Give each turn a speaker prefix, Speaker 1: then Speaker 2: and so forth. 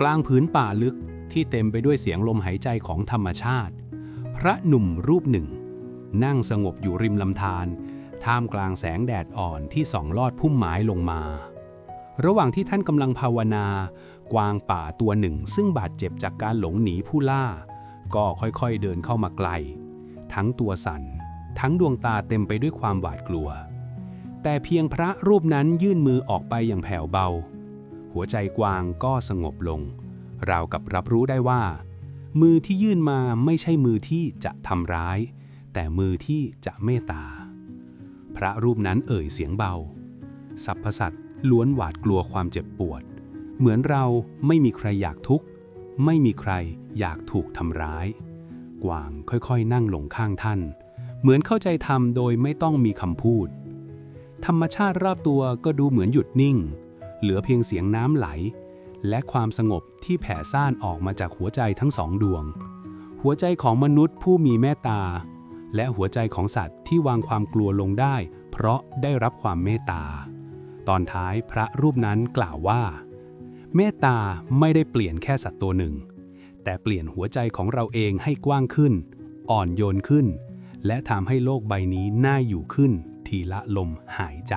Speaker 1: กลางพื้นป่าลึกที่เต็มไปด้วยเสียงลมหายใจของธรรมชาติ พระหนุ่มรูปหนึ่ง นั่งสงบอยู่ริมลำธารท่ามกลางแสงแดดอ่อนที่ส่องลอดพุ่มไม้ลงมา ระหว่างที่ท่านกำลังภาวนา กวางป่าตัวหนึ่งซึ่งบาดเจ็บจากการหลงหนีผู้ล่า ก็ค่อยๆเดินเข้ามาไกล ทั้งตัวสั่น ทั้งดวงตาเต็มไปด้วยความหวาดกลัว แต่เพียงพระรูปนั้นยื่นมือออกไปอย่างแผ่วเบา หัวใจกวางก็สงบลง ราวกับรับรู้ได้ว่า มือที่ยื่นมาไม่ใช่มือที่จะทำร้าย แต่มือที่จะเมตตา พระรูปนั้นเอ่ยเสียงเบาสรรพสัตว์ล้วนหวาดกลัวความเจ็บปวด เหมือนเราไม่มีใครอยากทุกข์ ไม่มีใครอยากถูกทำร้าย กวางค่อยๆ นั่งลงข้างท่าน เหมือนเข้าใจธรรมโดยไม่ต้องมีคำพูด ธรรมชาติรอบตัวก็ดูเหมือนหยุดนิ่ง เหลือเพียงเสียงน้ำไหล และความสงบที่แผ่ซ่านออกมาจากหัวใจทั้งสองดวง หัวใจของมนุษย์ผู้มีเมตตา และหัวใจของสัตว์ที่วางความกลัวลงได้ เพราะได้รับความเมตตา ตอนท้ายพระรูปนั้นกล่าวว่า เมตตาไม่ได้เปลี่ยนแค่สัตว์ตัวหนึ่ง แต่เปลี่ยนหัวใจของเราเองให้กว้างขึ้น อ่อนโยนขึ้น และทำให้โลกใบนี้น่าอยู่ขึ้น ทีละลมหายใจ